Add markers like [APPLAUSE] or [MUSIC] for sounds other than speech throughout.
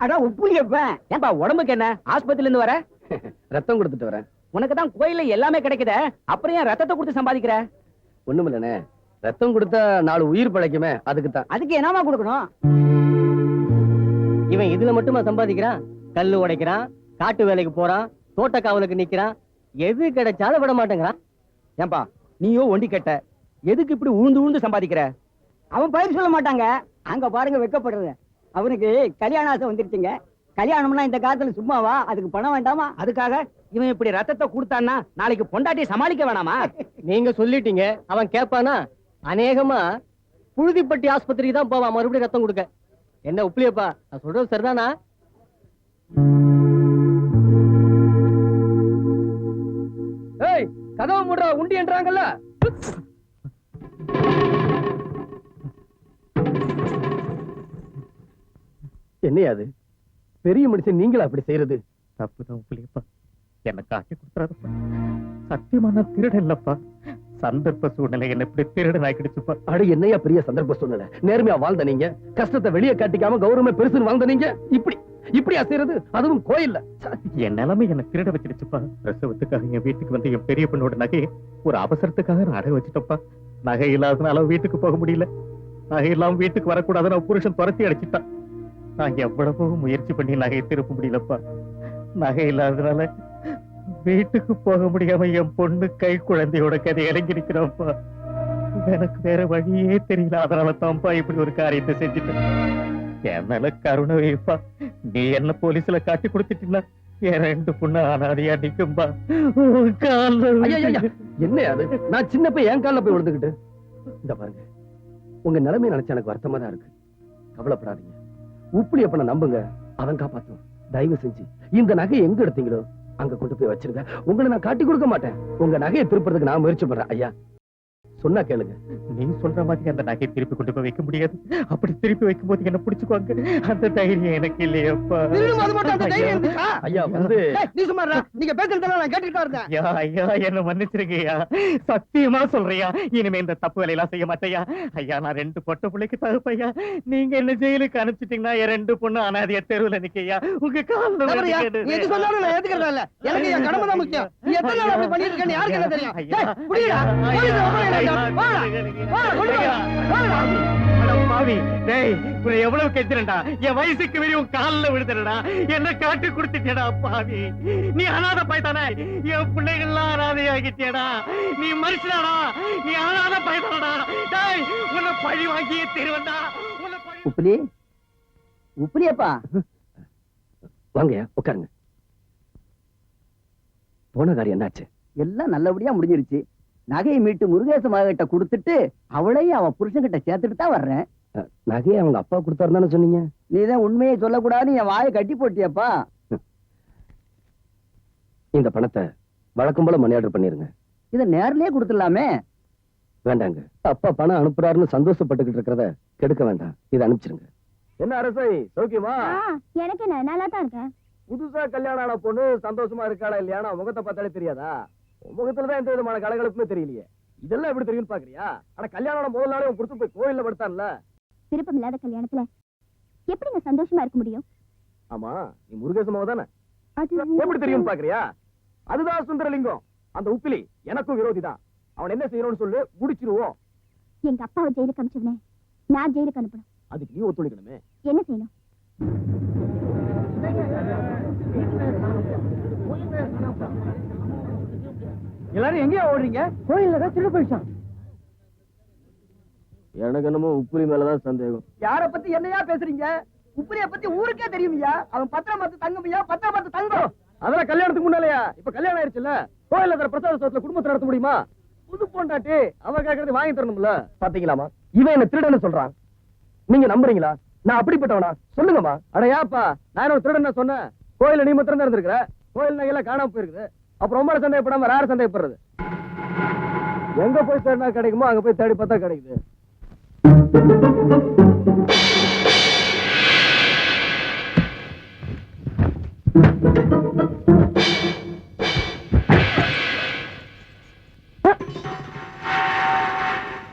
அதான் உப்புலியப்பன் ஏன்பா உடம்புக்கு என்ன? ஆஸ்பத்திரில இருந்து வர? [LAUGHS] ரத்தம் கொடுத்துட்டு வரேன். உனக்கு தான் கோயில்ல எல்லாமே கிடைக்குதே. அப்புறம் ஏன் ரத்தத்தை கொடுத்து சம்பாதிக்கிற? ஒண்ணுமில்லண்ணே. ரத்தம் கொடுத்தா நாலு உயிர் பிழைக்குமே அதுக்கு தான் அதுக்கு என்னமா கொடுக்கணும்? இவன் இதுல மட்டுமா சம்பாதிக்கிறான்? கல்லு உடைக்கிறான் காட்டு வேலைக்கு போறான் தோட்ட காவலுக்கு நிக்கிறான் எது கிடைச்சாலும் விட மாட்டேங்கிறான். ஏன்பா நீயோ ஒண்டி கட்ட எதுக்கு இப்படி உழுந்து உழுந்து சம்பாதிக்கிற? அவன் பயிர் சொல்ல மாட்டாங்க. அங்க பாருங்க வெக்கப்படுறது. அவனுக்கு கல்யாண ஆசை வந்துருச்சுங்க. கல்யாணம்னா இந்த காலத்துல சும்மாவா? அதுக்கு பணம் வேண்டாமா? அதுக்காக இவன் இப்படி ரத்தத்தை கொடுத்தான்னா நாளைக்கு பொண்டாட்டியை சமாளிக்க வேணாமா? நீங்க சொல்லிட்டீங்க. அவன் கேட்பானா அநேகமா புழுதிப்பட்டி ஆஸ்பத்திரிக்கு தான் போவான். மறுபடியும் ரத்தம் கொடுக்க. என்ன உப்புலியப்பா நான் சொல்றது சரிதானா? ஏய் கதவு முடுறா உண்டி என்றாங்கல்ல? என்னையா அது? பெரிய மனுஷன் நீங்களா அப்படி செய்யறது? தப்புதான் புளியப்பா என்ன காட்டி கொடுத்துறாருப்பா சத்தியமா நான் திருடன் இல்லப்பா. சந்தர்ப்ப சூழ்நிலை என்ன இப்படி திருடன் ஆக்கிடுச்சுப்பா அட என்னையா பெரிய சந்தர்ப்ப சூழ்நிலை? நேர்மையா வாழ்ந்த நீங்க? கஷ்டத்தை வெளியே காட்டிக்காம கௌரவமே பெருசுன்னு வாழ்ந்த நீங்க? இப்படி இப்படியா செய்யறது? அதுவும் கோயில்ல. என் நிலைமை என்ன திருட வச்சிடுச்சுப்பா. பிரசவத்துக்காக என் வீட்டுக்கு வந்து என் பெரிய பொண்ணோட நகையை ஒரு அவசரத்துக்காக நான் அடகு வச்சுட்டப்பா நகை இல்லாதனால வீட்டுக்கு போக முடியல. நகை இல்லாம வீட்டுக்கு வரக்கூடாதுன்னு புருஷன் துரத்தி அடிச்சிட்டான். நான் எவ்வளவோ முயற்சி பண்ணி நகையை திருப்ப முடியலப்பா. நகை இல்லாதனால வீட்டுக்கு போக முடியாம என் பொண்ணு கை குழந்தையோட கதை இறங்கி நிக்கிறப்பா எனக்கு வேற வழியே தெரியல. அதனால தான்ப்பா இப்படி ஒரு காரியத்தை செஞ்சுட்டேன். என் மேல கருணை வைப்பா. நீ என்ன போலீஸ்ல காட்டி கொடுத்துட்டீங்களா என் ரெண்டு பொண்ணு அனாதையா நிக்கும்பா. என்ன அது? நான் சின்ன போய் என் கால்ல போய் விழுந்துகிட்டு இந்த பாருங்க. உங்க நிலைமை நினைச்சு எனக்கு வருத்தமா தான் இருக்கு. கவலைப்படாதீங்க. உப்புளி அப்பனை நம்புங்க. அவன் காப்பாத்தும் தயவு செஞ்சு. இந்த நகை எங்க எடுத்தீங்களோ அங்க கொண்டு போய் வச்சிருங்க. உங்களை நான் காட்டி கொடுக்க மாட்டேன். உங்க நகையை திருப்பறதுக்கு நான் முயற்சி பண்றேன் ஐயா. சொன்னா கேளுங்க. நீ சொல்ற மாதிரி அந்த நகை திருப்பி கொண்டு போய் வைக்க முடியாது. அப்படி திருப்பி வைக்கும் போது என்ன பிடிச்சுக்குவாங்க? அந்த தைரியம் எனக்கு இல்லையப்பா. ஐயா. வந்து நீ சும்மா நீங்க பேசுறதெல்லாம் நான் கேட்டுட்டு இருந்தேன் ஐயா ஐயா என்ன மன்னிச்சிருக்கய்யா சத்தியமா சொல்றியா இனிமே இந்த தப்பு வேலையெல்லாம் செய்ய மாட்டேயா ஐயா நான் ரெண்டு பொட்ட பிள்ளைக்கு தகுப்பையா? நீங்க என்ன ஜெயிலுக்கு அனுப்பிச்சிட்டீங்கன்னா என் ரெண்டு பொண்ணு அனாதைய தெருவுல நிக்கையா உங்க கால்ல நீ எது சொன்னாலும் நான் ஏத்துக்கிறதா இல்ல. எனக்கு என் கடமை தான் முக்கியம். நீ எத்தனை நாள் அப்படி பண்ணிட்டு இருக்கேன்னு யாருக்கு என்ன தெரியும்? ஐயா, டேய், புடிடா. ஐயா, போலீஸ் வர ஐயா, வேண்டாம். வாடா. வாடா, கொண்டு வா. வாடா. அட பாவி, டேய், உன்னை எவ்வளவு கெஞ்சிரண்டா என் வயசுக்கு மீறி உன் கால்ல விழுதுடா என்ன காட்டி கொடுத்துட்டேடா பாவி நீ அனாதை பாய்தானே என் பிள்ளைகள்லாம் அனாதை ஆகிட்டேடா நீ மனுஷனாடா நீ அனாதை பாய்தானடா டேய் உன்னை பழி வாங்கியே திருவண்டா உப்புலி உப்புலியப்பா வாங்கய்யா உட்காருங்க போன காரியம் என்னாச்சு எல்லாம் நல்லபடியா முடிஞ்சிருச்சு நகையை மீட்டு முருகேச மகிட்ட கொடுத்துட்டு அவளையும் அவன் புருஷன்கிட்ட சேர்த்துட்டு தான் வர்றேன். நகையை அவங்க அப்பா கொடுத்தாருன்னு சொன்னீங்க? நீ தான் உண்மையை சொல்லக்கூடாதுன்னு என் வாயை கட்டி போட்டியப்பா. இந்த பணத்தை வழக்கம் போல மணி ஆர்டர் பண்ணிருங்க. இதை நேர்லயே கொடுத்துடலாமே. வேண்டாங்க. அப்பா பணம் அனுப்புறாருன்னு சந்தோஷப்பட்டுக்கிட்டு இருக்கிறத கெடுக்க வேண்டாம். இதை அனுப்பிச்சிருங்க. என்ன அரசை? சௌக்கியமா? எனக்கு என்ன நல்லா தான் இருக்கேன். புதுசா கல்யாணம் ஆன பொண்ணு சந்தோஷமா இருக்காளா இல்லையானா முகத்தை பார்த்தாலே தெரியாதா? முகத்துலதான் எந்த விதமான கலகலப்புமே தெரியலையே. இதெல்லாம் எப்படி தெரியும்னு பாக்குறியா? ஆனா கல்யாணம் முதல் நாளே கொடுத்து போய் கோயில்ல படுத்தான்ல. விருப்பம் இல்லாத கல்யாணத்துல எப்படிங்க சந்தோஷமா இருக்க முடியும்? ஆமா நீ முருகேசமாவ தானே? எப்படி தெரியும் பாக்குறியா? அதுதான் சுந்தரலிங்கம். அந்த உப்பிலி எனக்கும் விரோதி தான். அவன் என்ன செய்யணும்னு சொல்லு முடிச்சிருவோம். எங்க அப்பாவை ஜெயிலுக்கு அனுப்பிச்சவனே நான் ஜெயிலுக்கு அனுப்பணும். அதுக்கு நீ ஒத்துழைக்கணுமே. என்ன செய்யணும்? எல்லாரும் எங்கேயா ஓடுறீங்க? கோயில்ல தான் திருடு போயிடுச்சான் எனக்கு என்னமோ உப்புலி மேலதான் சந்தேகம். யார பத்தி என்னையா பேசுறீங்க? உப்புலிய பத்தி ஊருக்கே தெரியுமியா? அவன் பத்திரம் பார்த்து தங்கமியா? பத்திரம் பார்த்து தங்கம் அதெல்லாம் கல்யாணத்துக்கு முன்னாலயா? இப்ப கல்யாணம் ஆயிருச்சுல்ல கோயில்ல தர பிரசாத சோத்துல குடும்பத்தை நடத்த முடியுமா? புது பொண்டாட்டி அவ கேக்குறது வாங்கி தரணும்ல? பாத்தீங்களாமா இவன் என்ன திருடன்னு சொல்றான். நீங்க நம்புறீங்களா? நான் அப்படிப்பட்டவனா? சொல்லுங்கம்மா. அட ஏப்பா நான் என்ன திருடன் சொன்னேன். கோயில்ல நீ மாத்திரம் தான் இருந்திருக்கிற. கோயில் நகையெல்லாம் காணாம போயிருக்குது. அப்புறம் ரொம்ப சந்தேகப்படாம வேற யார் சந்தேகப்படுறது? எங்க போய் தேடினா கிடைக்குமோ அங்க போய் தேடி பார்த்தா கிடைக்குது.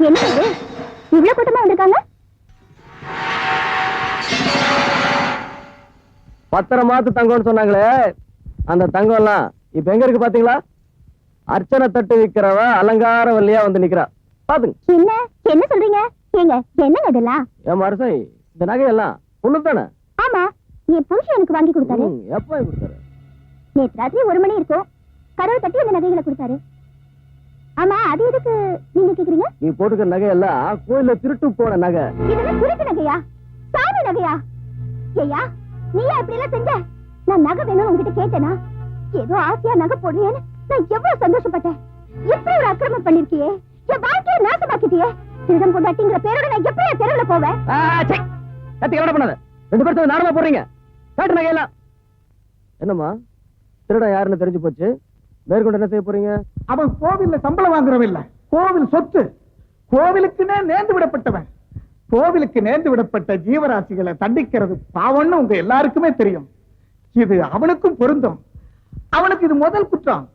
என்ன இது? இவ்வளவு கூட்டமா வந்திருக்காங்க? பத்திரமாத்து தங்கம்னு சொன்னாங்களே அந்த தங்கம் எல்லாம் இப்ப எங்க இருக்கு பாத்தீங்களா? அர்ச்சனை தட்டு விக்கிறவ அலங்கார வல்லியா வந்து நிக்கிறா. பாத்துங்க. என்ன? என்ன சொல்றீங்க? ஏங்க என்னங்க இதெல்லாம்? ஏன் மரசை இந்த நகையெல்லாம் ஒண்ணு தானே ஆமா என் புருஷன் எனக்கு வாங்கி கொடுத்தாரு. எப்ப கொடுத்தாரு? நேத்து ராத்திரி ஒரு மணி இருக்கும். கதவு தட்டி அந்த நகைகளை கொடுத்தாரு. ஆமா அது எதுக்கு நீங்க கேக்குறீங்க? நீ போட்டுக்கிற நகையெல்லாம் கோயில்ல திருட்டு போன நகை. இதெல்லாம் திருட்டு நகையா? சாமி நகையா? ஐயா நீயா இப்படி எல்லாம் செஞ்ச? நான் நகை வேணும்னு உங்ககிட்ட கேட்டேனா? ஏதோ ஆசையா நகை போடுறியேன்னு நான் எவ்வளவு சந்தோஷப்பட்டேன். எப்படி ஒரு அக்கிரமம் பண்ணிருக்கியே? என் வாழ்க்கையை நாசமாக்கிட்டியே? திருடம் கொண்டாட்டிங்கிற பேரோட நான் எப்படி என் தெருவுல போவேன். கத்தி என்ன பண்ணாத? ரெண்டு பேரும் சேர்ந்து நாடகமா போடுறீங்க. காட்டு நகையெல்லாம். என்னம்மா? திருடன் யாருன்னு தெரிஞ்சு போச்சு? மேற்கொண்டு என்ன செய்ய போறீங்க? அவன் கோவில்ல சம்பளம் வாங்குறவன் இல்ல. கோவில் சொத்து. கோவிலுக்குன்னே நேர்ந்து விடப்பட்டவன். கோவிலுக்கு நேர்ந்து விடப்பட்ட ஜீவராசிகளை தண்டிக்கிறது பாவம்னு உங்க எல்லாருக்குமே தெரியும். இது அவனுக்கும் பொருந்தும். அவனுக்கு இது முதல் குற்றம்.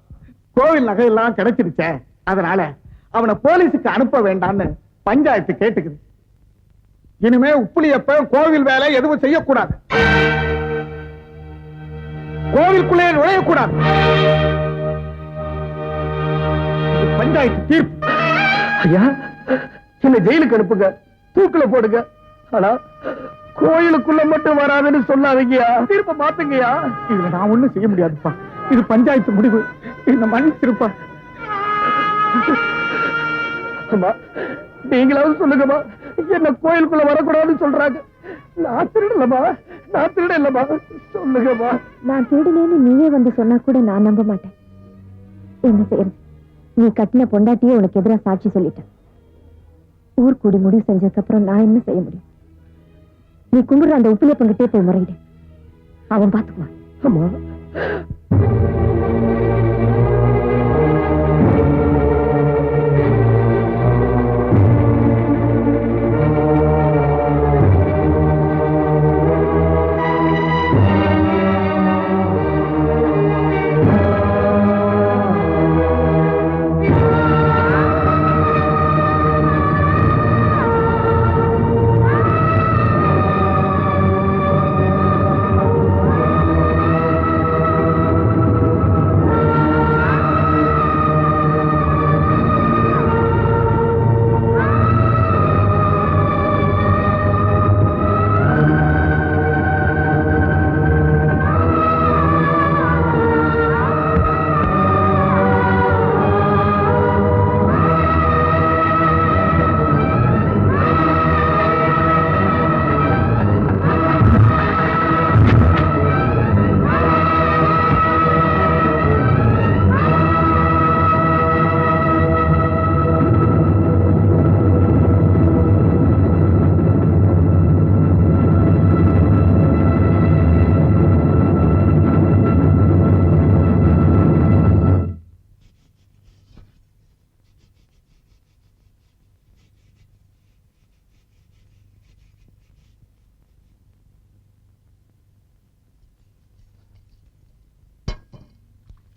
கோவில் நகையெல்லாம் கிடைச்சிருச்சே. அதனால அவனை போலீஸுக்கு அனுப்ப வேண்டாம்னு பஞ்சாயத்து கேட்டுக்குது. இனிமே உப்புளியப்ப கோவில் வேலை எதுவும் செய்யக்கூடாது. கோவிலுக்குள்ளே நுழையக்கூடாது. பஞ்சாயத்து தீர்ப்பு. ஐயா என்ன ஜெயிலுக்கு அனுப்புங்க. தூக்குல போடுங்க. ஆனா கோயிலுக்குள்ள மட்டும் வராதுன்னு சொல்லாதீங்கயா தீர்ப்பை மாத்துங்கய்யா. இதுல நான் ஒண்ணும் செய்ய முடியாதுப்பா. இது பஞ்சாயத்து முடிவு. இந்த மன்னிச்சிருப்பா. அம்மா நீங்களாவது சொல்லுங்கம்மா. என்ன கோயிலுக்குள்ள வரக்கூடாதுன்னு சொல்றாங்க. நான் திருடலம்மா. நான் திருட இல்லம்மா சொல்லுங்கம்மா. நான் திருடினேன்னு நீயே வந்து சொன்னா கூட நான் நம்ப மாட்டேன். என்ன செய்யறது? நீ கட்டின பொண்டாட்டியே உனக்கு எதிரா சாட்சி சொல்லிட்ட. ஊர் கூடி முடிவு செஞ்சதுக்கு அப்புறம் நான் என்ன செய்ய முடியும்? நீ கும்பிடுற அந்த உப்பிலியப்பங்கிட்டே போய் முறையிடு. அவன் பாத்துக்குவான். அம்மா Oh, [GASPS] [LAUGHS]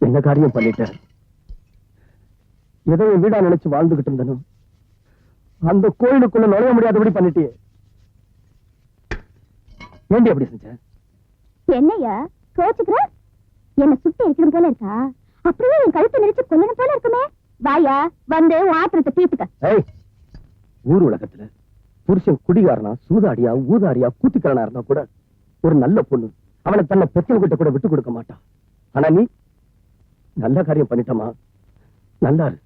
என்ன காரியம் பண்ணிட்டேன்? ஏதோ என் வீடா நினைச்சு வாழ்ந்துகிட்டு இருந்தனும். அந்த கோயிலுக்குள்ள நுழைய முடியாதபடி பண்ணிட்டியே. ஏண்டி அப்படி செஞ்ச? என்னையா? கோச்சுக்கிற? என்ன சுட்டி இருக்கணும் போல இருக்கா? அப்படியே என் கழுத்தை நெரிச்சு கொல்லணும் போல இருக்குமே. வாயா வந்து ஆத்திரத்தை தீர்த்துக்க. ஊர் உலகத்துல புருஷன் குடிகாரனா சூதாடியா ஊதாரியா கூத்துக்காரனா இருந்தா கூட ஒரு நல்ல பொண்ணு அவனை தன்னை பெற்றவங்கிட்ட கூட விட்டு கொடுக்க மாட்டான். ஆனா நீ நல்ல காரியம் பண்ணிட்டமா? நல்லா இரு